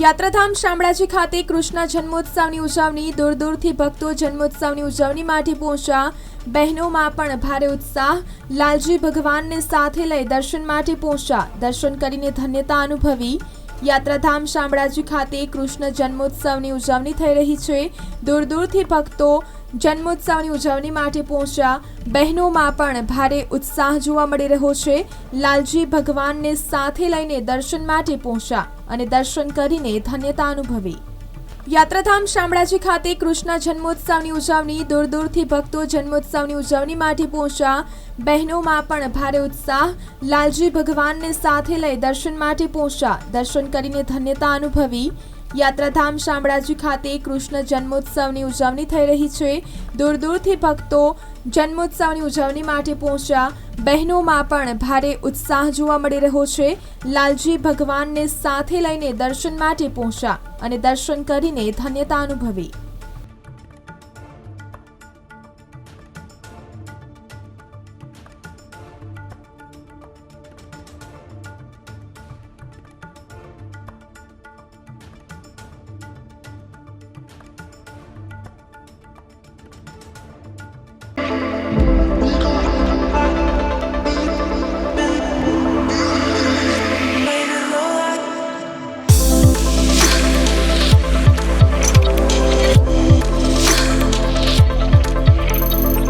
યાત્રાધામ શામળાજી ખાતે કૃષ્ણ જન્મોત્સવની ઉજવણી દૂર દૂરથી ભક્તો જન્મોત્સવની ઉજવણી માટે પહોંચ્યા. બહેનોમાં પણ ભારે ઉત્સાહ. લાલજી ભગવાનને સાથે લઈ દર્શન માટે પહોંચ્યા. દર્શન કરીને ધન્યતા અનુભવી. યાત્રાધામ શામળાજી ખાતે કૃષ્ણ જન્મોત્સવની ઉજવણી થઈ રહી છે. દૂર દૂરથી ભક્તો જન્મોત્સવની ઉજવણી માટે પહોંચ્યા. બહેનોમાં પણ ભારે ઉત્સાહ જોવા મળી રહ્યો છે. લાલજી ભગવાનને સાથે લઈને દર્શન માટે પહોંચ્યા અને દર્શન કરીને ધન્યતા અનુભવી. યાત્રાધામ શામળાજી ખાતે કૃષ્ણ જન્મોત્સવની ઉજવણી દૂર દૂરથી ભક્તો જન્મોત્સવની ઉજવણી માટે પહોંચ્યા. બહેનોમાં પણ ભારે ઉત્સાહ, લાલજી ભગવાનને સાથે લઈ દર્શન માટે પહોંચ્યા. દર્શન કરીને ધન્યતા અનુભવી. યાત્રાધામ શામળાજી ખાતે કૃષ્ણ જન્મોત્સવની ઉજવણી થઈ રહી છે. દૂર દૂરથી ભક્તો જન્મોત્સવની ઉજવણી માટે પહોંચ્યા. બહેનોમાં પણ ભારે ઉત્સાહ જોવા મળી રહ્યો છે. લાલજી ભગવાનને સાથે લઈને દર્શન માટે પહોંચ્યા અને દર્શન કરીને ધન્યતા અનુભવી.